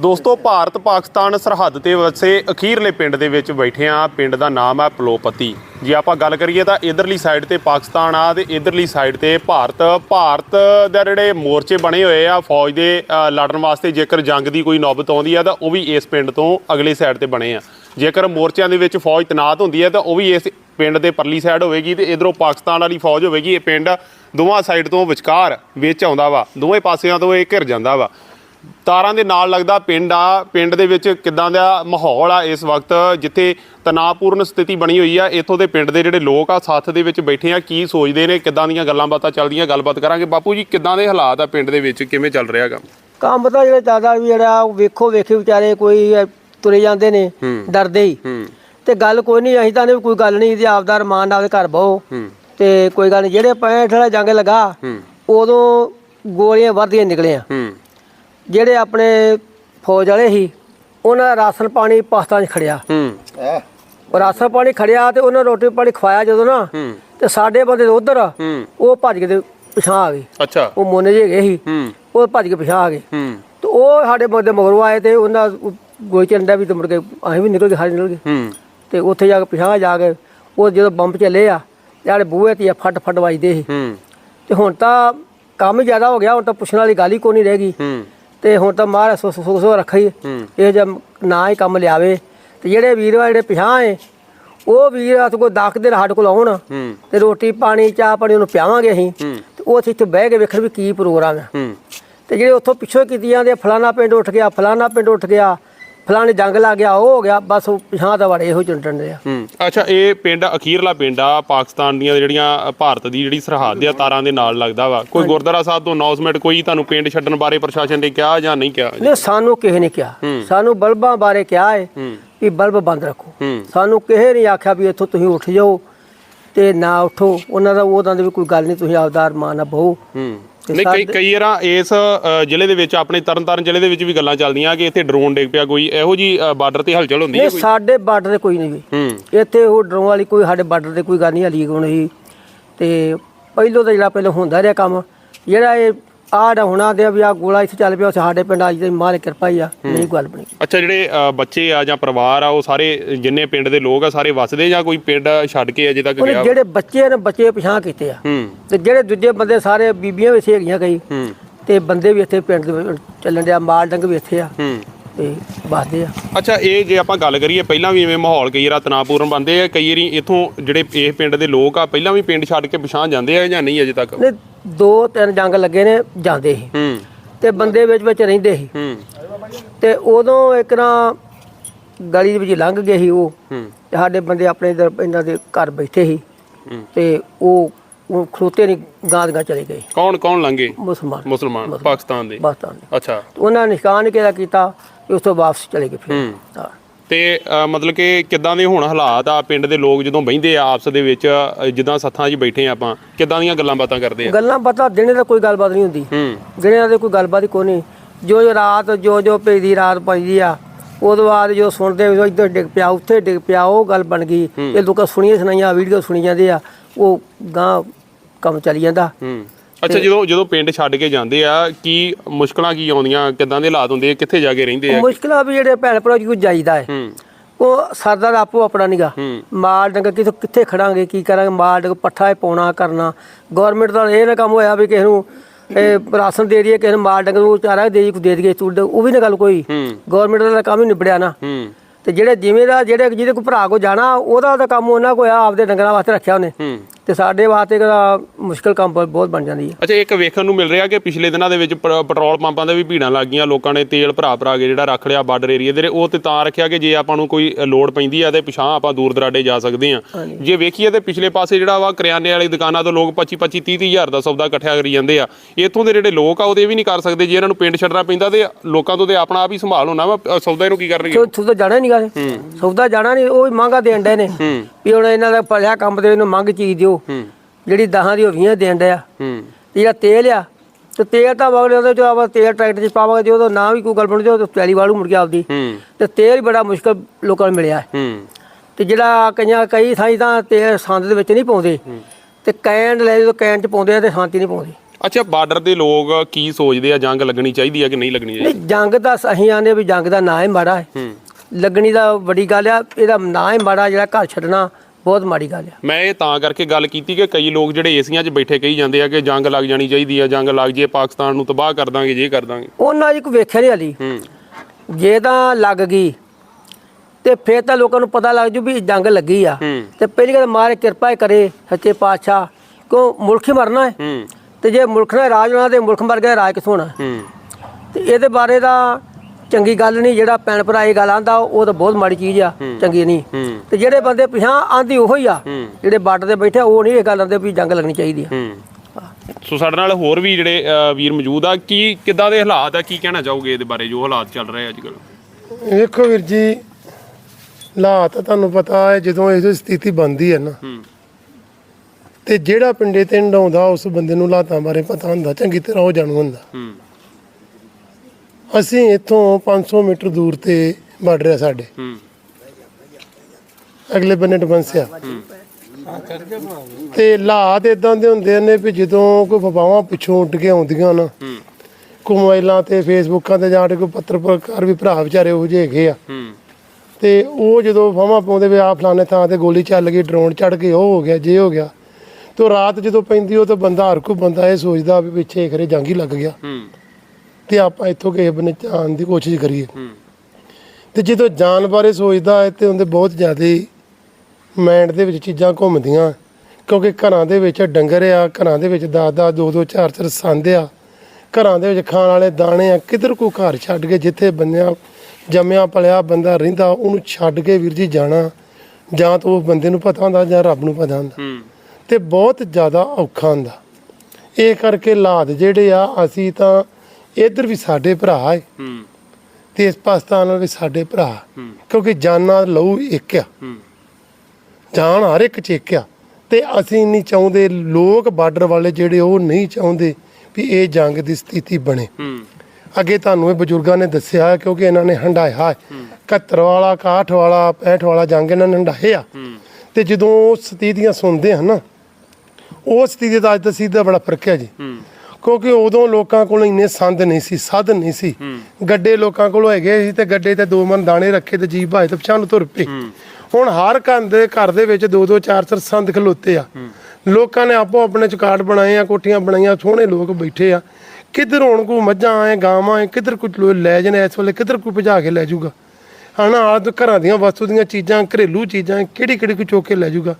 ਦੋਸਤੋ, ਭਾਰਤ, ਪਾਕਿਸਤਾਨ ਸਰਹੱਦ ਤੇ ਵਸੇ ਅਖੀਰਲੇ ਪਿੰਡ ਦੇ ਵਿੱਚ ਬੈਠੇ ਆ ਪਿੰਡ ਦਾ ਨਾਮ ਹੈ ਪਲੋਪਤੀ। ਜੇ ਆਪਾਂ ਗੱਲ ਕਰੀਏ ਤਾਂ ਇਧਰਲੀ ਸਾਈਡ ਤੇ ਪਾਕਿਸਤਾਨ ਆ ਤੇ ਇਧਰਲੀ ਸਾਈਡ ਤੇ ਭਾਰਤ। ਭਾਰਤ ਦੇ ਜਿਹੜੇ ਮੋਰਚੇ ਬਣੇ ਹੋਏ ਆ, ਫੌਜ ਦੇ ਲੜਨ ਵਾਸਤੇ ਜੇਕਰ ਜੰਗ ਦੀ ਕੋਈ ਨੌਬਤ ਆਉਂਦੀ ਆ ਤਾਂ ਉਹ ਵੀ ਇਸ ਪਿੰਡ ਤੋਂ ਅਗਲੀ ਸਾਈਡ ਤੇ ਬਣੇ ਆ। ਜੇਕਰ ਮੋਰਚਿਆਂ ਦੇ ਵਿੱਚ ਫੌਜ ਤੈਨਾਤ ਹੁੰਦੀ ਹੈ ਤਾਂ ਉਹ ਵੀ ਇਸ ਪਿੰਡ ਦੇ ਪਰਲੀ ਸਾਈਡ ਹੋਵੇਗੀ ਤੇ ਇਧਰੋਂ ਪਾਕਿਸਤਾਨ ਵਾਲੀ ਫੌਜ ਹੋਵੇਗੀ। ਇਹ ਪਿੰਡ ਦੋਵਾਂ ਸਾਈਡ ਤੋਂ ਵਿਚਕਾਰ ਵਿੱਚ ਆਉਂਦਾ ਵਾ। ਦੋਵੇਂ ਪਾਸਿਆਂ ਤੋਂ ਇਹ ਘਿਰ ਜਾਂਦਾ ਵਾ। ਤਾਰਾਂ ਦੇ ਨਾਲ ਲੱਗਦਾ ਪਿੰਡ ਆ ਪਿੰਡ ਦੇ ਵਿੱਚ ਕਿਦਾਂ ਦਾ ਮਾਹੌਲ ਆ ਇਸ ਵਕਤ ਜਿੱਥੇ ਤਣਾਅਪੂਰਨ ਸਥਿਤੀ ਬਣੀ ਹੋਈ ਆ ਇੱਥੋਂ ਦੇ ਪਿੰਡ ਦੇ ਜਿਹੜੇ ਲੋਕ ਆ ਸਾਥ ਦੇ ਵਿੱਚ ਬੈਠੇ ਆ ਕੀ ਸੋਚਦੇ ਨੇ ਕਿਦਾਂ ਦੀਆਂ ਗੱਲਾਂ ਬਾਤਾਂ ਚੱਲਦੀਆਂ ਗੱਲਬਾਤ ਕਰਾਂਗੇ। ਬਾਪੂ ਜੀ ਕਿਦਾਂ ਦੇ ਹਾਲਾਤ ਆ ਪਿੰਡ ਦੇ ਵਿੱਚ ਕਿਵੇਂ ਚੱਲ ਰਿਹਾ ਕੰਮ? ਕੰਮ ਤਾਂ ਜਿਹੜੇ ਜ਼ਿਆਦਾ ਵੀ ਜਿਹੜਾ ਵੇਖੋ ਵੇਖੀ ਵਿਚਾਰੇ ਕੋਈ ਤੁਰੇ ਜਾਂਦੇ ਨੇ ਡਰਦੇ ਹੀ। ਤੇ ਗੱਲ ਕੋਈ ਨਹੀਂ ਅਸੀਂ ਤਾਂ ਕੋਈ ਗੱਲ ਨਹੀਂ ਇਹਦੀ ਆਪਦਾ ਰਮਾਨ ਨਾਲ ਘਰ ਬਹੁ। ਤੇ ਕੋਈ ਗੱਲ ਨਹੀਂ ਜਿਹੜੇ 65 ਵਾਲਾ ਜੰਗ ਲਗਾ ਉਦੋਂ ਗੋਲੀਆਂ ਵੱਧਦੀਆਂ ਨਿਕਲੀਆਂ। ਜਿਹੜੇ ਆਪਣੇ ਫੌਜ ਵਾਲੇ ਸੀ ਉਹਨਾਂ ਦਾ ਰਾਸ਼ਨ ਪਾਣੀ ਪਾਕਿਸਤਾਨ 'ਚ ਖੜਿਆ। ਹੂੰ। ਉਹ ਰਾਸ਼ਨ ਪਾਣੀ ਖੜਿਆ ਤੇ ਉਹਨਾਂ ਰੋਟੀ ਪਾਣੀ ਖਵਾਇਆ ਜਦੋਂ ਨਾ ਤੇ ਸਾਡੇ ਬੰਦੇ ਉਧਰ ਉਹ ਭੱਜ ਕੇ ਪਿਛਾਂ ਆ ਗਏ। ਅੱਛਾ। ਉਹ ਮੋਨੇ ਜਿਹੇ ਗਏ ਸੀ ਉਹ ਭੱਜ ਕੇ ਪਿਛਾਂ ਆ ਗਏ। ਤੇ ਉਹ ਸਾਡੇ ਬੰਦੇ ਮਗਰੋਂ ਆਏ ਤੇ ਉਹਨਾਂ ਉਹ ਗੋਲੀ ਚੱਲਦਾ ਵੀ ਤੇ ਮੁੜ ਕੇ ਅਸੀਂ ਵੀ ਨਿਕਲ ਕੇ ਸਾਰੇ ਨਿਕਲ ਗਏ। ਤੇ ਉੱਥੇ ਜਾ ਕੇ ਪਿਛਾਂ ਜਾ ਕੇ ਉਹ ਜਦੋਂ ਬੰਬ ਚੱਲੇ ਆ ਜਿਹੜੇ ਬੂਹੇ ਤੇ ਫਟ ਫਟ ਵੱਜਦੇ ਸੀ। ਤੇ ਹੁਣ ਤਾਂ ਕੰਮ ਜ਼ਿਆਦਾ ਹੋ ਗਿਆ ਹੁਣ ਤਾਂ ਪੁੱਛਣ ਵਾਲੀ ਗੱਲ ਹੀ ਕੋਈ ਨਹੀਂ ਰਹਿ ਗਈ। ਤੇ ਹੁਣ ਤਾਂ ਮਾਰ ਸੋ ਸੋ ਸੋ ਰੱਖਾ ਹੀ। ਇਹ ਜੇ ਨਾ ਹੀ ਕੰਮ ਲਿਆਵੇ। ਤੇ ਜਿਹੜੇ ਵੀਰ ਆ ਜਿਹੜੇ ਪਿਛਾਂ ਏ ਉਹ ਵੀਰ ਆ ਕੋ ਦਾਖ ਦੇ ਸਾਡੇ ਕੋਲ ਆਉਣ। ਤੇ ਰੋਟੀ ਪਾਣੀ ਚਾਹ ਪਾਣੀ ਉਹਨੂੰ ਪਿਆਵਾਂਗੇ ਅਸੀਂ। ਤੇ ਉਹ ਇੱਥੇ ਬਹਿ ਕੇ ਵੇਖਣ ਵੀ ਕੀ ਪ੍ਰੋਗਰਾਮ ਹੈ। ਤੇ ਜਿਹੜੇ ਉੱਥੋਂ ਪਿੱਛੋਂ ਕੀਤੀ ਜਾਂਦੇ ਆ, ਫਲਾਣਾ ਪਿੰਡ ਉੱਠ ਗਿਆ ਫਲਾਣਾ ਪਿੰਡ ਉੱਠ ਗਿਆ। ਫਲਾਣੇ ਜੰਗ ਲੱਗ ਗਿਆ ਉਹ ਹੋ ਗਿਆ ਬਸ ਉਹ ਪਿਛਾਂ ਦਾ ਵੜੇ ਇਹੋ ਚੁੰਟਣ ਦੇ ਆ। ਹੂੰ। ਅੱਛਾ ਇਹ ਪਿੰਡ ਅਖੀਰਲਾ ਪਿੰਡ ਆ ਪਾਕਿਸਤਾਨ ਦੀਆਂ ਜਿਹੜੀਆਂ ਭਾਰਤ ਦੀ ਜਿਹੜੀ ਸਰਹੱਦ ਆ ਤਾਰਾਂ ਦੇ ਨਾਲ ਲੱਗਦਾ ਵਾ। ਕੋਈ ਗੁਰਦੁਆਰਾ ਸਾਹਿਬ ਤੋਂ ਅਨਾਉਂਸਮੈਂਟ ਕੋਈ ਤੁਹਾਨੂੰ ਪਿੰਡ ਛੱਡਣ ਬਾਰੇ ਪ੍ਰਸ਼ਾਸਨ ਨੇ ਕਿਹਾ ਜਾਂ ਨਹੀਂ ਕਿਹਾ? ਨੇ ਸਾਨੂੰ ਕਿਸੇ ਨੇ ਕਿਹਾ। ਸਾਨੂੰ ਬਲਬਾਂ ਬਾਰੇ ਕਿਹਾ ਹੈ। ਵੀ ਬਲਬ ਬੰਦ ਰੱਖੋ। ਸਾਨੂੰ ਕਿਸੇ ਨੇ ਆਖਿਆ ਵੀ ਇੱਥੋਂ ਤੁਸੀਂ ਉੱਠ ਜਾਓ ਤੇ ਨਾ ਉਠੋ। ਉਹਨਾਂ ਦਾ ਉਹਦਾਂ ਦੀ ਵੀ ਕੋਈ ਗੱਲ ਨਹੀਂ ਤੁਸੀਂ ਆਪਦਾ ਅਰਮਾਨ ਨਾਲ ਬਹੋ। ਨਹੀਂ ਕਈ ਕਈ ਵਾਰਾਂ ਇਸ ਜ਼ਿਲ੍ਹੇ ਦੇ ਵਿੱਚ ਆਪਣੇ ਤਰਨਤਾਰਨ ਜ਼ਿਲ੍ਹੇ ਦੇ ਵਿੱਚ ਵੀ ਗੱਲਾਂ ਚੱਲਦੀਆਂ ਕਿ ਇੱਥੇ ਡਰੋਨ ਡਿੱਗ ਪਿਆ ਕੋਈ ਇਹੋ ਜੀ ਬਾਰਡਰ ਤੇ ਹਲਚਲ ਹੁੰਦੀ ਹੈ ਕੋਈ? ਸਾਡੇ ਬਾਰਡਰ ਤੇ ਕੋਈ ਨਹੀਂ ਹੂੰ। ਇੱਥੇ ਉਹ ਡਰੋਂ ਵਾਲੀ ਕੋਈ ਸਾਡੇ ਬਾਰਡਰ ਤੇ ਕੋਈ ਗੱਲ ਨਹੀਂ ਹਲੀ ਕੋਣ ਸੀ। ਤੇ ਪਹਿਲੋਂ ਤਾਂ ਜਿਹੜਾ ਪਹਿਲਾਂ ਹੁੰਦਾ ਰਿਹਾ ਕੰਮ ਜਿਹੜਾ ਇਹ ਦਾ ਹੋਣਾ ਦੇ ਵੀ ਆ ਗੋਲਾ ਇੱਥੇ ਚੱਲ ਪਿਆ ਸਾਡੇ ਪਿੰਡ ਅੱਜ ਤੇ ਮਾਰੇ ਕਿਰਪਾ ਹੀ ਆ ਨਹੀਂ ਗੱਲ ਬਣੀ। ਅੱਛਾ ਜਿਹੜੇ ਅ, ਬੱਚੇ ਆ ਜਾਂ ਪਰਿਵਾਰ ਆ ਉਹ ਸਾਰੇ ਜਿੰਨੇ ਪਿੰਡ ਦੇ ਲੋਕ ਆ ਸਾਰੇ ਵਸਦੇ ਜਾਂ ਕੋਈ ਪਿੰਡ ਛੱਡ ਕੇ ਅਜੇ ਤੱਕ ਉਹਨੇ ਗਿਆ? ਜਿਹੜੇ ਬੱਚੇ ਨੇ ਬੱਚੇ ਪਛਾਣ ਕੀਤੇ ਆ। ਹੂੰ। ਤੇ ਜਿਹੜੇ ਦੂਜੇ ਬੰਦੇ ਸਾਰੇ ਬੀਬੀਆਂ ਵੀ ਇੱਥੇ ਹੈਗੀਆਂ ਕਈ। ਹੂੰ। ਤੇ ਬੰਦੇ ਵੀ ਇੱਥੇ ਪਿੰਡ ਦੇ ਵਿੱਚ ਚੱਲਣ ਡਿਆ ਮਾਲ ਡੰਗ ਵੀ ਇੱਥੇ ਆ। ਹੂੰ। ਤੇ ਵੱਸਦੇ ਆ। ਅੱਛਾ ਇਹ ਜੇ ਆਪਾਂ ਗੱਲ ਕਰੀਏ ਪਹਿਲਾਂ ਵੀ ਇਵੇਂ ਮਾਹੌਲ ਕਈ ਵਾਰ ਤਣਾਅਪੂਰਨ ਬੰਦੇ ਆ ਕਈ ਵਾਰੀ ਇਥੋਂ ਜਿਹੜੇ ਇਹ ਪਿੰਡ ਦੇ ਲੋਕ ਆ ਪਹਿਲਾਂ ਵੀ ਪਿੰਡ ਛੱਡ ਕੇ ਪਛਾਣ ਜਾਂਦੇ ਆ ਜਾਂ ਨਹੀਂ ਅਜੇ ਤੱਕ? ਨੇ ਦੋ ਤਿੰਨ ਜੰਗ ਲੱਗੇ ਨੇ ਜਾਂਦੇ ਸੀ। ਹੂੰ। ਤੇ ਬੰਦੇ ਵਿੱਚ ਵਿੱਚ ਰਹਿੰਦੇ ਸੀ। ਹੂੰ। ਤੇ ਉਦੋਂ ਇੱਕ ਨਾ ਗਲੀ ਦੇ ਵਿੱਚ ਲੰਘ ਗਏ ਸੀ ਉਹ। ਹੂੰ। ਤੇ ਸਾਡੇ ਬੰਦੇ ਆਪਣੇ ਇੱਧਰ ਇਹਨਾਂ ਦੇ ਘਰ ਬੈਠੇ ਸੀ। ਹੂੰ। ਤੇ ਉਹ ਉਹ ਖਲੋਤੇ ਨਹੀਂ ਗਾਂ ਦੀਆਂ ਚਲੇ ਗਏ। ਕੌਣ ਕੌਣ ਲੰਗੇ ਮੁਸਲਮਾਨ। ਮੁਸਲਮਾਨ ਪਾਕਿਸਤਾਨ ਦੇ। ਪਾਕਿਸਤਾਨ ਦੇ। ਅੱਛਾ। ਉਹਨਾਂ ਨੇ ਨਿਸ਼ਾਨ ਕਿਹਦਾ ਕੀਤਾ? ਉਸ ਤੋਂ ਵਾਪਸ ਚਲੇ ਗਏ ਫਿਰ। ਹੂੰ। ਤੇ ਅ, ਮਤਲਬ ਕਿ ਕਿੱਦਾਂ ਦੇ ਹੁਣ ਹਾਲਾਤ ਆ ਪਿੰਡ ਦੇ ਲੋਕ ਜਦੋਂ ਬਹਿੰਦੇ ਆ ਆਪਸ ਦੇ ਵਿੱਚ ਅ, ਜਿੱਦਾਂ ਸੱਥਾਂ 'ਚ ਬੈਠੇ ਆ ਆਪਾਂ ਕਿੱਦਾਂ ਦੀਆਂ ਗੱਲਾਂ ਬਾਤਾਂ ਕਰਦੇ ਆ? ਗੱਲਾਂ ਪਤਾ ਦਿਨੇ ਤਾਂ ਕੋਈ ਗੱਲਬਾਤ ਨਹੀਂ ਹੁੰਦੀ। ਹੂੰ। ਦਿਨੇ ਦਾ ਕੋਈ ਗੱਲਬਾਤ ਹੀ ਕੋਈ ਨਹੀਂ। ਜੋ ਜੋ ਰਾਤ ਜੋ ਜੋ ਪੈਦੀ ਰਾਤ ਪੈਂਦੀ ਆ ਉਹਦੇ ਬਾਅਦ ਜੋ ਸੁਣਦੇ ਵੀ ਇੱਧਰ ਡਿੱਗ ਪਿਆ ਉੱਥੇ ਡਿੱਗ ਪਿਆ ਉਹ ਗੱਲ ਬਣ ਗਈ। ਇਹ ਲੋਕਾਂ ਸੁਣੀਆਂ ਸੁਣਾਈਆਂ ਵੀਡੀਓ ਸੁਣੀ ਜਾਂਦੇ ਆ ਉਹ ਗਾਂ ਕੰਮ ਚੱਲੀ ਜਾਂਦਾ। ਹੂੰ। ਅੱਛਾ ਜਦੋਂ ਜਦੋਂ ਪਿੰਡ ਛੱਡ ਕੇ ਜਾਂਦੇ ਆ ਕੀ ਮੁਸ਼ਕਲਾਂ ਕੀ ਆਉਂਦੀਆਂ? ਕਿੱਦਾਂ ਦੇ ਹਾਲਾਤ ਹੁੰਦੇ ਆ? ਕਿੱਥੇ ਜਾ ਕੇ ਰਹਿੰਦੇ ਆ? ਮੁਸ਼ਕਲਾਂ ਵੀ ਜਿਹੜੇ ਭੈਣ ਭਰਾ ਜੀ ਕੋਈ ਜਾਈਦਾ ਹੈ। ਉਹ ਸਰਦਾ ਦਾ ਆਪੋ ਆਪਣਾ ਨਿਗਾ। ਮਾਲ ਡੰਗਰ ਕਿਥੋਂ ਕਿੱਥੇ ਖੜਾਂਗੇ ਕੀ ਕਰਾਂਗੇ? ਮਾਲ ਡੰਗਰ ਪੱਠਾ ਇਹ ਪਾਉਣਾ ਕਰਨਾ। ਗਵਰਨਮੈਂਟ ਦਾ ਇਹ ਨਾ ਕੰਮ ਹੋਇਆ ਵੀ ਕਿਸੇ ਨੂੰ ਇਹ ਰਾਸ਼ਨ ਦੇ ਦਈਏ ਕਿਸੇ ਨੂੰ ਮਾਲ ਡੰਗਰ ਨੂੰ ਚਾਰਾ ਦੇ ਦੀ ਦੇ ਦਈਏ ਉਹ ਵੀ ਨਾ ਗੱਲ ਕੋਈ। ਗਵਰਨਮੈਂਟ ਦਾ ਕੰਮ ਹੀ ਨਿਬੜਿਆ ਨਾ। ਤੇ ਜਿਹੜੇ ਜ਼ਿਮੀਂਦਾਰ ਜਿਹੜੇ ਜਿਹਦੇ ਕੋ ਭਰਾ ਕੋ ਜਾਣਾ ਉਹਦਾ ਤਾਂ ਕੰਮ ਉਹਨਾਂ ਕੋ ਆ ਆਪਦੇ ਡੰਗਰਾਂ ਵਾਸਤੇ ਰੱਖਿਆ ਉਹਨੇ। ਤੇ ਸਾਡੇ ਵਾਸਤੇ ਤਾਂ ਮੁਸ਼ਕਲ ਕੰਮ ਬਹੁਤ ਬਣ ਜਾਂਦੀ ਹੈ। ਅੱਛਾ ਇੱਕ ਵੇਖਣ ਨੂੰ ਮਿਲ ਰਿਹਾ ਕਿ ਪਿਛਲੇ ਦਿਨਾਂ ਦੇ ਵਿੱਚ ਪ- ਪੈਟਰੋਲ ਪੰਪਾਂ ਦੇ ਵੀ ਭੀੜਾਂ ਲੱਗ ਗਈਆਂ ਲੋਕਾਂ ਨੇ ਤੇਲ ਭਰਾ ਭਰਾ ਕੇ ਜਿਹੜਾ ਰੱਖ ਲਿਆ ਬਾਰਡਰ ਏਰੀਆ ਦੇ ਉਹ ਤੇ ਤਾਂ ਰੱਖਿਆ ਕਿ ਜੇ ਆਪਾਂ ਨੂੰ ਕੋਈ ਲੋਡ ਪੈਂਦੀ ਆ ਤੇ ਪਿਛਾਂ ਆਪਾਂ ਦੂਰ ਦਰਾਡੇ ਜਾ ਸਕਦੇ ਆ ਜੇ ਵੇਖੀਏ ਤੇ ਪਿਛਲੇ ਪਾਸੇ ਜਿਹੜਾ ਵਾ ਕਰਿਆਨੇ ਵਾਲੀ ਦੁਕਾਨਾਂ ਤੋਂ ਲੋਕ 25 25 30 30 ਹਜ਼ਾਰ ਦਾ ਸੌਦਾ ਇਕੱਠਿਆ ਕਰੀ ਜਾਂਦੇ ਆ। ਇੱਥੋਂ ਦੇ ਜਿਹੜੇ ਲੋਕ ਆ ਉਹਦੇ ਵੀ ਨਹੀਂ ਕਰ ਸਕਦੇ ਜੇ ਇਹਨਾਂ ਨੂੰ ਪਿੰਡ ਛੱਡਣਾ ਪੈਂਦਾ ਤੇ ਲੋਕਾਂ ਤੋਂ ਤੇ ਆਪਣਾ ਆਪ ਹੀ ਸੰਭਾਲ ਹੋਣਾ ਵਾ। ਅ, ਸੌਦਾ ਇਹਨੂੰ ਕੀ ਕਰਨਗੇ? ਤਾਂ ਜਾਣਾ ਨਹੀਂ ਗਾਲੇ ਸੌਦਾ ਜਾਣਾ ਨਹੀਂ ਉਹ ਮੰਗਾ ਦੇਣ ਡਏ ਨੇ। ਵੀ ਹੁਣ ਇਹਨਾਂ ਦਾ ਭਲਿਆ ਕੰਮ ਤੇ ਇਹਨੂੰ ਮੰਗ ਚੀਜ਼ ਦਿਓ। ਹੂੰ। ਜਿਹੜੀ ਦਹਾਂ ਦੀ ਉਹ 20 ਦੇਣ ਡਿਆ। ਹੂੰ। ਤੇ ਜਿਹੜਾ ਤੇਲ ਆ ਤੇ ਤੇਲ ਤਾਂ ਮਗਲੇ ਉਹਦੇ ਚ ਆਪਾਂ ਤੇਲ ਟਰੈਕਟਰ ਚ ਪਾਵਾਂਗੇ ਜੇ ਉਹਦਾ ਨਾ ਵੀ ਕੋਈ ਗੱਲ ਬਣ ਜੇ ਪੈਲੀ ਵਾਲੂ ਮੁੜ ਕੇ ਆਪਦੀ। ਹੂੰ। ਤੇ ਤੇਲ ਹੀ ਬੜਾ ਮੁਸ਼ਕਲ ਲੋਕਾਂ ਨੂੰ ਮਿਲਿਆ। ਤੇ ਜਿਹੜਾ ਕਈਆਂ ਕਈ ਥਾਈਂ ਤਾਂ ਤੇਲ ਸੰਦ ਦੇ ਵਿੱਚ ਨਹੀਂ ਪਾਉਂਦੇ। ਤੇ ਕੈਨ ਲੈ ਜਦੋਂ ਕੈਨ ਚ ਪਾਉਂਦੇ ਆ ਤੇ ਸ਼ਾਂਤੀ ਨਹੀਂ ਪਾਉਂਦੇ। ਅੱਛਾ ਬਾਰਡਰ ਦੇ ਲੋਕ ਕੀ ਸੋਚਦੇ ਆ ਜੰਗ ਲੱਗਣੀ ਚਾਹੀਦੀ ਆ ਕਿ ਨਹੀਂ ਲੱਗਣੀ ਚਾਹੀਦੀ? ਨਹੀਂ ਜੰਗ ਦਾ ਅਸੀਂ ਆਨੇ ਵੀ ਜੰਗ ਦਾ ਨਾਂ ਹੀ ਮਾੜਾ ਹੈ। ਹੂੰ। ਲੱਗਣੀ ਦਾ ਵੱਡੀ ਗੱਲ ਆ ਇਹਦਾ ਨਾਂ ਹੀ ਮਾੜਾ ਜਿਹੜਾ ਘਰ ਛੱਡਣਾ ਬਹੁਤ ਮਾੜੀ ਗੱਲ ਆ। ਮੈਂ ਇਹ ਤਾਂ ਕਰਕੇ ਗੱਲ ਕੀਤੀ ਕਿ ਕਈ ਲੋਕ ਜਿਹੜੇ ਏਸੀਆਂ 'ਚ ਬੈਠੇ ਕਹੀ ਜਾਂਦੇ ਆ ਕਿ ਜੰਗ ਲੱਗ ਜਾਣੀ ਚਾਹੀਦੀ ਆ ਜੰਗ ਲੱਗ ਜੇ ਪਾਕਿਸਤਾਨ ਨੂੰ ਤਬਾਹ ਕਰ ਦਾਂਗੇ ਜੇ ਕਰ ਦਾਂਗੇ। ਉਹਨਾਂ ਦੀ ਕੋਈ ਵੇਖਿਆ ਨਹੀਂ ਹਲੀ। ਹੂੰ। ਜੇ ਤਾਂ ਲੱਗ ਗਈ ਤੇ ਫਿਰ ਤਾਂ ਲੋਕਾਂ ਨੂੰ ਪਤਾ ਲੱਗ ਜੂ ਵੀ ਜੰਗ ਲੱਗੀ ਆ। ਤੇ ਪਹਿਲੀ ਗੱਲ ਮਾਰੇ ਕਿਰਪਾ ਕਰੇ ਸੱਚੇ ਪਾਤਸ਼ਾਹ ਕਿਉਂ ਮੁਲਕ ਹੀ ਮਰਨਾ ਹੈ। ਤੇ ਜੇ ਮੁਲਕ ਨੇ ਰਾਜ ਹੋਣਾ ਤੇ ਮੁਲਕ ਮਰ ਗਿਆ ਰਾਜ ਕਿੱਥੋਂ ਹੋਣਾ? ਤੇ ਇਹਦੇ ਬਾਰੇ ਦਾ ਚੰਗੀ ਗੱਲ ਨਹੀਂ ਜਿਹੜਾ ਭੈਣ ਭਰਾ ਇਹ ਗੱਲ ਆਂਦਾ ਉਹ ਤਾਂ ਬਹੁਤ ਮਾੜੀ ਚੀਜ਼ ਆ ਚੰਗੀ ਨਹੀਂ। ਤੇ ਜਿਹੜੇ ਬੰਦੇ ਪਿਛਾਂ ਆਂਦੀ ਉਹੋ ਹੀ। ਆ। ਜਿਹੜੇ ਬਾਰਡਰ ਤੇ ਬੈਠੇ ਉਹ ਨਹੀਂ ਇਹ ਗੱਲ ਆਂਦੇ ਵੀ ਜੰਗ ਲੱਗਣੀ ਚਾਹੀਦੀ ਆ। ਸੋ ਸਾਡੇ ਨਾਲ ਹੋਰ ਵੀ ਜਿਹੜੇ ਵੀਰ ਮੌਜੂਦ ਆ ਕੀ ਕਿੱਦਾਂ ਦੇ ਹਾਲਾਤ ਆ ਕੀ ਕਹਿਣਾ ਚਾਹੋਗੇ ਇਹਦੇ ਬਾਰੇ ਜੋ ਹਾਲਾਤ ਚੱਲ ਰਹੇ ਅੱਜ ਕੱਲ੍ਹ? ਵੇਖੋ ਵੀਰ ਜੀ ਹਾਲਾਤ ਤੁਹਾਨੂੰ ਪਤਾ ਹੈ ਜਦੋਂ ਇਹੋ ਸਥਿਤੀ ਬਣਦੀ ਹੈ ਨਾ ਤੇ ਜਿਹੜਾ ਪਿੰਡੇ ਤੇ ਨਹਾਉਂਦਾ ਉਸ ਬੰਦੇ ਨੂੰ ਹਾਲਾਤਾਂ ਬਾਰੇ ਪਤਾ ਹੁੰਦਾ ਚੰਗੀ ਤਰ੍ਹਾਂ ਉਹ ਜਾਣੂ ਹੁੰਦਾ। ਅਸੀਂ ਇੱਥੋਂ 500 ਮੀਟਰ ਦੂਰ ਤੇ ਬਾਰਡਰ ਹੈ ਸਾਡੇ। ਹੂੰ। ਅਗਲੇ ਬੰਨੇ ਡਿਫੈਂਸ ਆ। ਤੇ ਹਾਲਾਤ ਇਦਾਂ ਦੇ ਹੁੰਦੇ ਨੇ ਵੀ ਜਦੋਂ ਕੋਈ ਫਵਾਵਾਂ ਪਿੱਛੋਂ ਉੱਡ ਕੇ ਆਉਂਦੀਆਂ ਨਾ ਹੂੰ। ਕੋਈ ਮੋਬਾਈਲਾਂ ਤੇ ਫੇਸਬੁੱਕਾਂ ਤੇ ਜਾਂ ਕੋਈ ਪੱਤਰਕਾਰ ਵੀ ਭਰਾ ਵਿਚਾਰੇ ਉਹ ਜਿਹੇ ਹੈਗੇ ਆ। ਤੇ ਉਹ ਜਦੋਂ ਫਾਵਾਂ ਪਾਉਂਦੇ ਵੀ ਆ ਫਲਾਣੇ ਥਾਂ ਤੇ ਗੋਲੀ ਚੱਲ ਗਈ ਡਰੋਨ ਚੜ ਕੇ ਉਹ ਹੋ ਗਿਆ ਜੇ ਹੋ ਗਿਆ ਤੇ ਰਾਤ ਜਦੋਂ ਪੈਂਦੀ ਉਹ ਤਾਂ ਬੰਦਾ ਹਰ ਕੋਈ ਬੰਦਾ ਇਹ ਸੋਚਦਾ ਵੀ ਪਿੱਛੇ ਖਰੇ ਜੰਗ ਹੀ ਲੱਗ ਗਿਆ। ਤੇ ਆਪਾਂ ਇੱਥੋਂ ਕਿਸੇ ਬਨੇ ਜਾਣ ਦੀ ਕੋਸ਼ਿਸ਼ ਕਰੀਏ। ਤੇ ਜਦੋਂ ਜਾਨ ਬਾਰੇ ਸੋਚਦਾ ਹੈ ਤੇ ਉਹਦੇ ਬਹੁਤ ਜ਼ਿਆਦਾ ਮਾਈਂਡ ਦੇ ਵਿੱਚ ਚੀਜ਼ਾਂ ਘੁੰਮਦੀਆਂ। ਕਿਉਂਕਿ ਘਰਾਂ ਦੇ ਵਿੱਚ ਡੰਗਰ ਆ ਘਰਾਂ ਦੇ ਵਿੱਚ ਦਸ ਦਸ ਦੋ ਦੋ ਚਾਰ ਚਾਰ ਸੰਦ ਆ। ਘਰਾਂ ਦੇ ਵਿੱਚ ਖਾਣ ਵਾਲੇ ਦਾਣੇ ਆ ਕਿਧਰ ਕੋ ਘਰ ਛੱਡ ਕੇ ਜਿੱਥੇ ਬੰਨਿਆ ਜੰਮਿਆ ਪਲਿਆ ਬੰਦਾ ਰਹਿੰਦਾ ਉਹਨੂੰ ਛੱਡ ਕੇ ਵੀਰ ਜੀ ਜਾਣਾ। ਜਾਂ ਤਾਂ ਉਹ ਬੰਦੇ ਨੂੰ ਪਤਾ ਹੁੰਦਾ ਜਾਂ ਰੱਬ ਨੂੰ ਪਤਾ ਹੁੰਦਾ। ਤੇ ਬਹੁਤ ਜ਼ਿਆਦਾ ਔਖਾ ਹੁੰਦਾ। ਇਹ ਕਰਕੇ ਹਾਲਾਤ ਜਿਹੜੇ ਆ ਅਸੀਂ ਤਾਂ ਇੱਧਰ ਵੀ ਸਾਡੇ ਭਰਾ ਹੈ ਹੂੰ। ਤੇ ਇਸ ਪਾਕਿਸਤਾਨ ਨਾਲ ਵੀ ਸਾਡੇ ਭਰਾ। ਕਿਉਂਕਿ ਜਾਨਾਂ ਲਹੂ ਇੱਕ ਆ। ਹੂੰ। ਜਾਨ ਹਰ ਇੱਕ ਚ ਇੱਕ ਆ। ਤੇ ਅਸੀਂ ਨਹੀਂ ਚਾਹੁੰਦੇ ਲੋਕ ਬਾਰਡਰ ਵਾਲੇ ਜਿਹੜੇ ਉਹ ਨਹੀਂ ਚਾਹੁੰਦੇ ਵੀ ਇਹ ਜੰਗ ਦੀ ਸਥਿਤੀ ਬਣੇ। ਹੂੰ। ਅੱਗੇ ਤੁਹਾਨੂੰ ਇਹ ਬਜ਼ੁਰਗਾਂ ਨੇ ਦੱਸਿਆ ਕਿਉਂਕਿ ਇਹਨਾਂ ਨੇ ਹੰਡਾਇਆ ਹੈ। 71 ਵਾਲਾ 61 ਵਾਲਾ 65 ਵਾਲਾ ਜੰਗ ਇਹਨਾਂ ਨੇ ਹੰਡਾਏ ਆ। ਹੂੰ। ਤੇ ਜਦੋਂ ਉਹ ਸਥਿਤੀਆਂ ਸੁਣਦੇ ਹਨ ਨਾ ਉਹ ਸਥਿਤੀ ਦਾ ਅੱਜ ਦਾ ਸਿੱਧਾ ਬੜਾ ਫ਼ਰਕ ਹੈ ਜੀ। ਕਿਉਂਕਿ ਉਦੋਂ ਲੋਕਾਂ ਕੋਲ ਇੰਨੇ ਸੰਦ ਨਹੀਂ ਸੀ ਸਾਧਨ ਨਹੀਂ ਸੀ। ਗੱਡੇ ਲੋਕਾਂ ਕੋਲ ਹੈਗੇ ਸੀ ਤੇ ਗੱਡੇ ਤੇ ਦੋ ਮਨ ਦਾਣੇ ਰੱਖੇ ਤੇ ਜੀਬ ਭਾਏ ਤੇ ਪਛਾਣ ਤੁਰ ਪਏ। ਹੁਣ ਹਰ ਘਰ ਦੇ ਘਰ ਦੇ ਵਿੱਚ ਦੋ ਦੋ, ਚਾਰ ਚਾਰ ਸੰਦ ਖਲੋਤੇ ਆ। ਲੋਕਾਂ ਨੇ ਆਪੋ ਆਪਣੇ ਚੁਕਾਟ ਬਣਾਏ ਆ, ਕੋਠੀਆਂ ਬਣਾਈਆਂ, ਸੋਹਣੇ ਲੋਕ ਬੈਠੇ ਆ। ਕਿੱਧਰ ਹੁਣ ਕੋ ਮੱਝਾਂ ਆਏ, ਗਾਵਾਂ ਆਏ, ਕਿੱਧਰ ਕੁਝ ਲੈ ਜਣੇ ਇਸ ਵੇਲੇ, ਕਿੱਧਰ ਕੋਈ ਭਜਾ ਕੇ ਲੈ ਜਾਊਗਾ? ਹਨਾ ਆਦ ਘਰਾਂ ਦੀਆਂ ਵਸਤੂ ਦੀਆਂ ਚੀਜ਼ਾਂ, ਘਰੇਲੂ ਚੀਜ਼ਾਂ ਕਿਹੜੀ ਕਿਹੜੀ ਕੋ ਚੁੱਕ ਕੇ ਲੈ ਜਾਊਗਾ?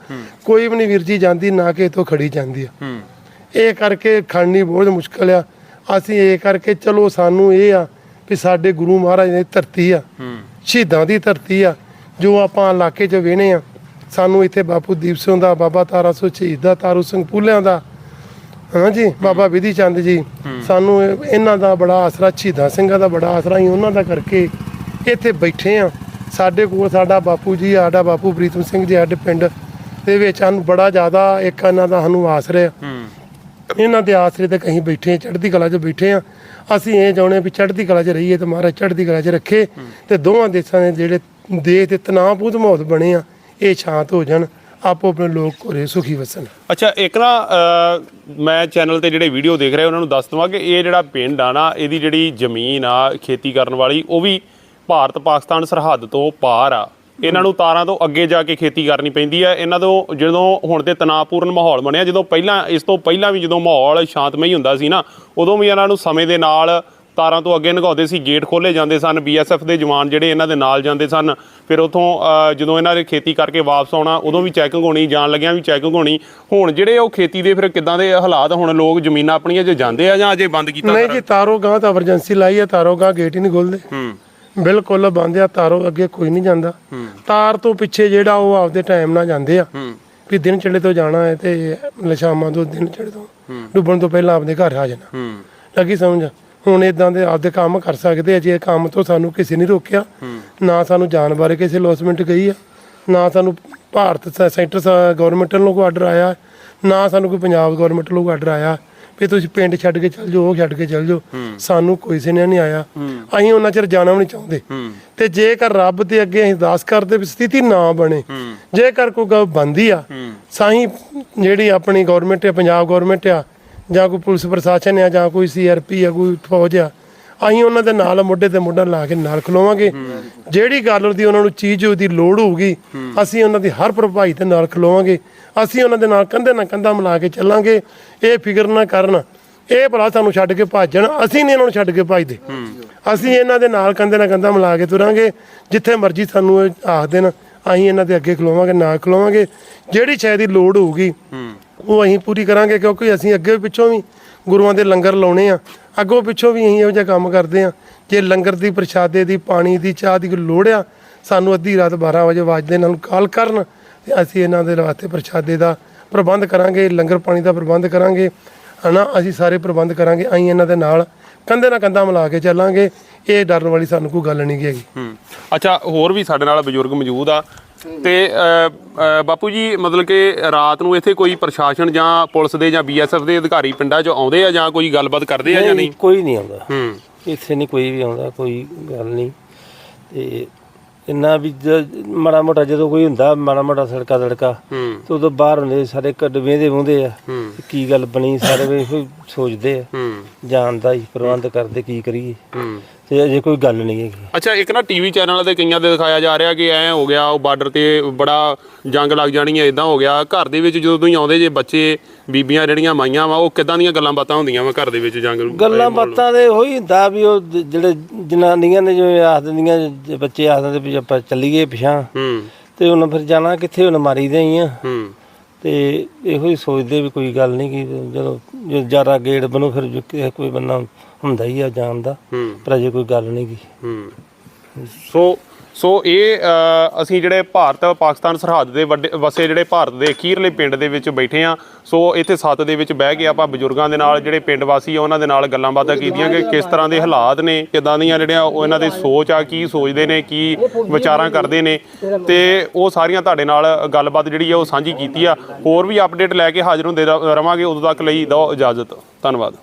ਕੋਈ ਵੀ ਨਹੀਂ ਵੀਰ ਜੀ ਜਾਂਦੀ, ਨਾ ਕਿ ਇਥੋਂ ਖੜੀ ਜਾਂਦੀ ਆ। ਇਹ ਕਰਕੇ ਖੜਨੀ ਬਹੁਤ ਮੁਸ਼ਕਲ ਆ। ਅਸੀਂ ਇਹ ਕਰਕੇ ਚਲੋ ਸਾਨੂੰ ਇਹ ਆ ਵੀ ਸਾਡੇ ਗੁਰੂ ਮਹਾਰਾਜ ਦੀ ਧਰਤੀ ਆ। ਸ਼ਹੀਦਾਂ ਦੀ ਧਰਤੀ ਆ। ਜੋ ਆਪਾਂ ਇਲਾਕੇ 'ਚ ਵੇਨੇ ਆ ਸਾਨੂੰ ਇੱਥੇ ਬਾਪੂ ਦੀਪ ਸਿੰਘ ਦਾ ਬਾਬਾ ਤਾਰਾ ਸੋ ਸ਼ਹੀਦ ਦਾ ਤਾਰੂ ਸਿੰਘ ਪੂਲਿਆਂ ਦਾ ਹਾਂਜੀ ਬਾਬਾ ਵਿਧੀ ਚੰਦ ਜੀ। ਸਾਨੂੰ ਇਹ- ਇਹਨਾਂ ਦਾ ਬੜਾ ਆਸਰਾ ਸ਼ਹੀਦਾਂ ਸਿੰਘਾਂ ਦਾ ਬੜਾ ਆਸਰਾ ਹੀ ਉਹਨਾਂ ਦਾ ਕਰਕੇ ਇੱਥੇ ਬੈਠੇ ਆ। ਸਾਡੇ ਕੋਲ ਸਾਡਾ ਬਾਪੂ ਜੀ ਸਾਡਾ ਬਾਪੂ ਪ੍ਰੀਤਮ ਸਿੰਘ ਜੀ ਸਾਡੇ ਪਿੰਡ ਦੇ ਵਿੱਚ ਸਾਨੂੰ ਬੜਾ ਜ਼ਿਆਦਾ ਇੱਕ ਇਹਨਾਂ ਦਾ ਸਾਨੂੰ ਆਸਰਾ ਇਹਨਾਂ ਦੇ ਆਸਰੇ ਤੇ ਕਹੀਂ ਬੈਠੇ ਹਾਂ, ਚੜ੍ਹਦੀ ਕਲਾ 'ਚ ਬੈਠੇ ਆ ਅਸੀਂ ਇਹ ਚਾਹੁੰਦੇ ਹਾਂ ਵੀ ਚੜ੍ਹਦੀ ਕਲਾ 'ਚ ਰਹੀਏ ਤੇ ਮਹਾਰਾਜ ਚੜ੍ਹਦੀ ਕਲਾ 'ਚ ਰੱਖੇ ਤੇ ਦੋਵਾਂ ਦੇਸ਼ਾਂ ਦੇ ਜਿਹੜੇ ਦੇਸ਼ ਤੇ ਤਣਾਅਪੂਤ ਮਾਹੌਲ ਬਣੇ ਆ ਇਹ ਸ਼ਾਂਤ ਹੋ ਜਾਣ ਆਪੋ ਆਪਣੇ ਲੋਕ ਘਰੇ ਸੁਖੀ ਵਸਣ। ਅੱਛਾ ਇੱਕ ਨਾ ਮੈਂ ਚੈਨਲ ਤੇ ਜਿਹੜੇ ਵੀਡੀਓ ਦੇਖ ਰਹੇ ਉਹਨਾਂ ਨੂੰ ਦੱਸ ਦਵਾਂ ਕਿ ਇਹ ਜਿਹੜਾ ਪਿੰਡ ਆ ਨਾ ਇਹਦੀ ਜਿਹੜੀ ਜ਼ਮੀਨ ਆ ਖੇਤੀ ਕਰਨ ਵਾਲੀ ਉਹ ਵੀ ਭਾਰਤ ਪਾਕਿਸਤਾਨ ਸਰਹੱਦ ਤੋਂ ਪਾਰ ਆ। ਇਹਨਾਂ ਨੂੰ ਤਾਰਾਂ ਤੋਂ ਅੱਗੇ ਜਾ ਕੇ ਖੇਤੀ ਕਰਨੀ ਪੈਂਦੀ ਹੈ। ਇਹਨਾਂ ਤੋਂ ਜਦੋਂ ਹੁਣ ਤੇ ਤਣਾਅਪੂਰਨ ਮਾਹੌਲ ਬਣਿਆ ਜਦੋਂ ਪਹਿਲਾਂ ਇਸ ਤੋਂ ਪਹਿਲਾਂ ਵੀ ਜਦੋਂ ਮਾਹੌਲ ਸ਼ਾਂਤਮਈ ਹੁੰਦਾ ਸੀ ਨਾ ਉਦੋਂ ਵੀ ਇਹਨਾਂ ਨੂੰ ਸਮੇਂ ਦੇ ਨਾਲ ਤਾਰਾਂ ਤੋਂ ਅੱਗੇ ਨਗਾਉਂਦੇ ਸੀ ਗੇਟ ਖੋਲੇ ਜਾਂਦੇ ਸਨ ਬੀਐਸਐਫ ਦੇ ਜਵਾਨ ਜਿਹੜੇ ਇਹਨਾਂ ਦੇ ਨਾਲ ਜਾਂਦੇ ਸਨ। ਫਿਰ ਉਥੋਂ ਜਦੋਂ ਇਹਨਾਂ ਦੇ ਖੇਤੀ ਕਰਕੇ ਵਾਪਸ ਆਉਣਾ ਉਦੋਂ ਵੀ ਚੈਕਿੰਗ ਹੋਣੀ ਜਾਣ ਲੱਗਿਆਂ ਵੀ ਚੈਕਿੰਗ ਹੋਣੀ ਹੁਣ ਜਿਹੜੇ ਉਹ ਖੇਤੀ ਦੇ ਫਿਰ ਕਿਦਾਂ ਦੇ ਹਾਲਾਤ ਹੁਣ ਲੋਕ ਜ਼ਮੀਨਾਂ ਆਪਣੀਆਂ 'ਚ ਜਾਂਦੇ ਆ ਜਾਂ ਅਜੇ ਬੰਦ ਕੀਤਾ ਨਹੀਂ? ਜੀ ਤਾਰੋ ਗਾਂ ਤਾਂ ਐਮਰਜੈਂਸੀ ਲਾਈ ਆ ਤਾਰੋ ਗਾਂ ਗੇਟ ਹੀ ਨਹੀਂ ਖੋਲਦੇ ਹੂੰ। ਬਿਲਕੁਲ ਬੰਦ ਆ ਤਾਰੋ ਅੱਗੇ ਕੋਈ ਨਹੀਂ ਜਾਂਦਾ। ਤਾਰ ਤੋਂ ਪਿੱਛੇ ਜਿਹੜਾ ਉਹ ਆਪਦੇ ਟਾਈਮ ਨਾਲ ਜਾਂਦੇ ਆ। ਵੀ ਦਿਨ ਚੜੇ ਤੋਂ ਜਾਣਾ ਹੈ ਤੇ ਲਸ਼ਾਮਾਂ ਤੋਂ ਦਿਨ ਚੜੇ ਤੋਂ ਡੁੱਬਣ ਤੋਂ ਪਹਿਲਾਂ ਆਪਦੇ ਘਰ ਆ ਜਾਣਾ। ਲੱਗੀ ਸਮਝ? ਹੁਣ ਇਦਾਂ ਦੇ ਆਪਦੇ ਕੰਮ ਕਰ ਸਕਦੇ ਆ ਜੇ ਕੰਮ ਤੋਂ ਸਾਨੂੰ ਕਿਸੇ ਨੇ ਰੋਕਿਆ ਨਾ ਸਾਨੂੰ ਜਾਣ ਬਾਰੇ ਕਿਸੇ ਲੌਸਮੈਂਟ ਗਈ ਆ ਨਾ ਸਾਨੂੰ ਭਾਰਤ ਸੈਂਟਰ ਗਵਰਨਮੈਂਟ ਵੱਲੋਂ ਕੋਈ ਆਰਡਰ ਆਇਆ ਨਾ ਸਾਨੂੰ ਕੋਈ ਪੰਜਾਬ ਗਵਰਨਮੈਂਟ ਵੱਲੋਂ ਆਰਡਰ ਆਇਆ ਵੀ ਤੁਸੀਂ ਪਿੰਡ ਛੱਡ ਕੇ ਚੱਲ ਜਾਓ ਉਹ ਛੱਡ ਕੇ ਚੱਲ ਜਾਓ। ਸਾਨੂੰ ਕੋਈ ਸਿਨਿਆ ਨਹੀਂ ਆਇਆ। ਅਸੀਂ ਉਹਨਾਂ ਚਿਰ ਜਾਣਾ ਵੀ ਨਹੀਂ ਚਾਹੁੰਦੇ। ਤੇ ਜੇਕਰ ਰੱਬ ਦੇ ਅੱਗੇ ਅਸੀਂ ਅਰਦਾਸ ਕਰਦੇ ਵੀ ਸਥਿਤੀ ਨਾ ਬਣੇ ਜੇਕਰ ਕੋਈ ਗੱਲ ਬੰਦੀ ਆ ਸਾਹੀਂ ਜਿਹੜੀ ਆਪਣੀ ਗਵਰਨਮੈਂਟ ਆ ਪੰਜਾਬ ਗਵਰਨਮੈਂਟ ਆ ਜਾਂ ਕੋਈ ਪੁਲਿਸ ਪ੍ਰਸ਼ਾਸਨ ਆ ਜਾਂ ਕੋਈ ਸੀਆਰਪੀ ਆ ਕੋਈ ਫੌਜ ਆ ਅਸੀਂ ਉਹਨਾਂ ਦੇ ਨਾਲ ਮੋਢੇ ਤੇ ਮੋਢਾ ਲਾ ਕੇ ਨਾਲ ਖਲੋਵਾਂਗੇ। ਜਿਹੜੀ ਗੱਲ ਦੀ ਉਹਨਾਂ ਨੂੰ ਚੀਜ਼ ਉਹਦੀ ਲੋੜ ਹੋਊਗੀ ਅਸੀਂ ਉਹਨਾਂ ਦੀ ਹਰ ਭਰਪਾਈ ਤੇ ਨਾਲ ਖਲੋਵਾਂਗੇ। ਅਸੀਂ ਉਹਨਾਂ ਦੇ ਨਾਲ ਕੰਧੇ ਨਾਲ ਕੰਧਾ ਮਿਲਾ ਕੇ ਚੱਲਾਂਗੇ। ਇਹ ਫਿਕਰ ਨਾ ਕਰਨ। ਇਹ ਭਲਾ ਸਾਨੂੰ ਛੱਡ ਕੇ ਭੱਜਣ ਅਸੀਂ ਨਹੀਂ ਇਹਨਾਂ ਨੂੰ ਛੱਡ ਕੇ ਭੱਜਦੇ। ਅਸੀਂ ਇਹਨਾਂ ਦੇ ਨਾਲ ਕੰਧੇ ਨਾਲ ਕੰਧਾ ਮਿਲਾ ਕੇ ਤੁਰਾਂਗੇ। ਜਿੱਥੇ ਮਰਜ਼ੀ ਸਾਨੂੰ ਇਹ ਆਖ ਦੇਣ, ਅਸੀਂ ਇਹਨਾਂ ਦੇ ਅੱਗੇ ਖਲੋਵਾਂਗੇ, ਨਾ ਖਲੋਵਾਂਗੇ। ਜਿਹੜੀ ਸ਼ਾਇਦ ਦੀ ਲੋੜ ਹੋਊਗੀ, ਉਹ ਅਸੀਂ ਪੂਰੀ ਕਰਾਂਗੇ, ਕਿਉਂਕਿ ਅਸੀਂ ਅੱਗੇ ਪਿੱਛੋਂ ਵੀ ਗੁਰੂਆਂ ਦੇ ਲੰਗਰ ਲਾਉਣੇ ਆ। ਅੱਗੋਂ ਪਿੱਛੋਂ ਵੀ ਅਸੀਂ ਇਹੋ ਜਿਹਾ ਕੰਮ ਕਰਦੇ ਆ। ਜੇ ਲੰਗਰ ਦੀ, ਪ੍ਰਸ਼ਾਦੇ ਦੀ, ਪਾਣੀ ਦੀ, ਚਾਹ ਦੀ ਕੋਈ ਲੋੜ ਆ, ਸਾਨੂੰ ਅੱਧੀ ਰਾਤ 12 ਵਜੇ ਵਾਜਦੇ ਨਾਲ ਕਾਲ ਕਰਨ। ਅਸੀਂ ਇਹਨਾਂ ਦੇ ਵਾਸਤੇ ਪ੍ਰਸ਼ਾਦੇ ਦਾ ਪ੍ਰਬੰਧ ਕਰਾਂਗੇ ਲੰਗਰ ਪਾਣੀ ਦਾ ਪ੍ਰਬੰਧ ਕਰਾਂਗੇ ਹਨਾ? ਅਸੀਂ ਸਾਰੇ ਪ੍ਰਬੰਧ ਕਰਾਂਗੇ ਅਸੀਂ ਇਹਨਾਂ ਦੇ ਨਾਲ ਕੰਧੇ ਨਾਲ ਕੰਧਾ ਮਿਲਾ ਕੇ ਚੱਲਾਂਗੇ। ਇਹ ਡਰਨ ਵਾਲੀ ਸਾਨੂੰ ਕੋਈ ਗੱਲ ਨਹੀਂ ਹੈਗੀ। ਹੂੰ। ਅੱਛਾ ਹੋਰ ਵੀ ਸਾਡੇ ਨਾਲ ਬਜ਼ੁਰਗ ਮੌਜੂਦ ਆ। ਤੇ ਬਾਪੂ ਜੀ ਮਤਲਬ ਕਿ ਰਾਤ ਨੂੰ ਇੱਥੇ ਕੋਈ ਪ੍ਰਸ਼ਾਸਨ ਜਾਂ ਪੁਲਿਸ ਦੇ ਜਾਂ ਬੀਐਸਐਫ ਦੇ ਅਧਿਕਾਰੀ ਪਿੰਡਾਂ 'ਚ ਆਉਂਦੇ ਆ ਜਾਂ ਕੋਈ ਗੱਲਬਾਤ ਕਰਦੇ ਆ ਜਾਂ ਨਹੀਂ? ਕੋਈ ਨਹੀਂ ਆਉਂਦਾ। ਹੂੰ। ਇੱਥੇ ਨਹੀਂ ਕੋਈ ਵੀ ਆਉਂਦਾ ਕੋਈ ਗੱਲ ਨਹੀਂ। ਤੇ ਇੰਨਾ ਵੀ ਜ- ਮਾੜਾ ਮੋਟਾ ਜਦੋਂ ਕੋਈ ਹੁੰਦਾ ਮਾੜਾ ਮੋਟਾ ਸੜਕਾ ਤੜਕਾ ਹੂੰ। ਤੇ ਉਦੋਂ ਬਾਹਰ ਹੁੰਦੇ ਸਾਰੇ ਕੱਢਵੇਂ ਦੇ ਹੁੰਦੇ ਆ। ਹੂੰ। ਕਿ ਕੀ ਗੱਲ ਬਣੀ ਸਾਰੇ ਵੀ ਇਹੋ ਹੀ ਸੋਚਦੇ ਆ। ਹੂੰ। ਜਾਣ ਦਾ ਹੀ ਪ੍ਰਬੰਧ ਕਰਦੇ ਕੀ ਕਰੀਏ। ਹੂੰ। ਤੇ ਅਜੇ ਕੋਈ ਗੱਲ ਨਹੀਂ ਹੈਗੀ। ਅੱਛਾ ਇੱਕ ਨਾ ਟੀਵੀ ਚੈਨਲ ਤੇ ਕਈਆਂ ਤੇ ਦਿਖਾਇਆ ਜਾ ਰਿਹਾ ਕਿ ਐ ਹੋ ਗਿਆ ਉਹ ਬਾਰਡਰ ਤੇ ਬੜਾ ਜੰਗ ਲੱਗ ਜਾਣੀ ਹੈ ਇਦਾਂ ਹੋ ਗਿਆ। ਘਰ ਦੇ ਵਿੱਚ ਜਦੋਂ ਤੁਸੀਂ ਆਉਂਦੇ ਜੇ ਬੱਚੇ ਬੀਬੀਆਂ ਜਿਹੜੀਆਂ ਮਾਈਆਂ ਵਾ ਉਹ ਕਿਦਾਂ ਦੀਆਂ ਗੱਲਾਂ ਬਾਤਾਂ ਹੁੰਦੀਆਂ ਵਾ ਘਰ ਦੇ ਵਿੱਚ ਜੰਗ ਗੱਲਾਂ ਬਾਤਾਂ ਦੇ ਉਹੀ ਹੁੰਦਾ ਵੀ ਉਹ ਜਿਹੜੇ ਜਨਾਨੀਆਂ ਨੇ ਜਿਵੇਂ ਆਖ ਦਿੰਦੀਆਂ ਬੱਚੇ ਆਖ ਦਿੰਦੇ ਵੀ ਆਪਾਂ ਚੱਲੀਏ ਪਿਛਾਂ ਹੂੰ। ਤੇ ਉਹਨਾਂ ਫਿਰ ਜਾਣਾ ਕਿੱਥੇ ਹੁਣ ਮਾਰੀ ਦੇ ਹੀ ਆ। ਹੂੰ। ਤੇ ਇਹੋ ਹੀ ਸੋਚਦੇ ਵੀ ਕੋਈ ਗੱਲ ਨਹੀਂ ਕਿ ਜਦੋਂ ਜ਼ਿਆਦਾ ਗੇੜ ਬਣੂ ਫਿਰ ਕੋਈ ਬੰਦਾ ਹੁੰਦਾ ਹੀ ਆ ਜਾਣ ਦਾ। ਪਰ ਅਜੇ ਕੋਈ ਗੱਲ ਨਹੀਂ ਗੀ। ਹੂੰ। ਸੋ ਸੋ ਇਹ ਅ, ਅਸੀਂ ਜਿਹੜੇ ਭਾਰਤ ਪਾਕਿਸਤਾਨ ਸਰਹੱਦ ਦੇ ਵੱਡੇ ਵਸੇ ਜਿਹੜੇ ਭਾਰਤ ਦੇ ਅਖੀਰਲੇ ਪਿੰਡ ਦੇ ਵਿੱਚ ਬੈਠੇ ਆ ਸੋ ਇੱਥੇ ਸੱਤ ਦੇ ਵਿੱਚ ਬਹਿ ਕੇ ਆਪਾਂ ਬਜ਼ੁਰਗਾਂ ਦੇ ਨਾਲ ਜਿਹੜੇ ਪਿੰਡ ਵਾਸੀ ਆ ਉਹਨਾਂ ਦੇ ਨਾਲ ਗੱਲਾਂ ਬਾਤਾਂ ਕੀਤੀਆਂ ਕਿ ਕਿਸ ਤਰ੍ਹਾਂ ਦੇ ਹਾਲਾਤ ਨੇ ਕਿਦਾਂ ਦੀਆਂ ਜਿਹੜੀਆਂ ਉਹ ਇਹਨਾਂ ਦੀ ਸੋਚ ਆ ਕੀ ਸੋਚਦੇ ਨੇ ਕੀ ਵਿਚਾਰਾਂ ਕਰਦੇ ਨੇ। ਤੇ ਉਹ ਸਾਰੀਆਂ ਤੁਹਾਡੇ ਨਾਲ ਗੱਲਬਾਤ ਜਿਹੜੀ ਆ ਉਹ ਸਾਂਝੀ ਕੀਤੀ ਆ। ਹੋਰ ਵੀ ਅਪਡੇਟ ਲੈ ਕੇ ਹਾਜ਼ਰ ਹੁੰਦੇ ਰਵਾਂਗੇ ਉਦੋਂ ਤੱਕ ਲਈ ਦਿਓ ਇਜਾਜ਼ਤ। ਧੰਨਵਾਦ।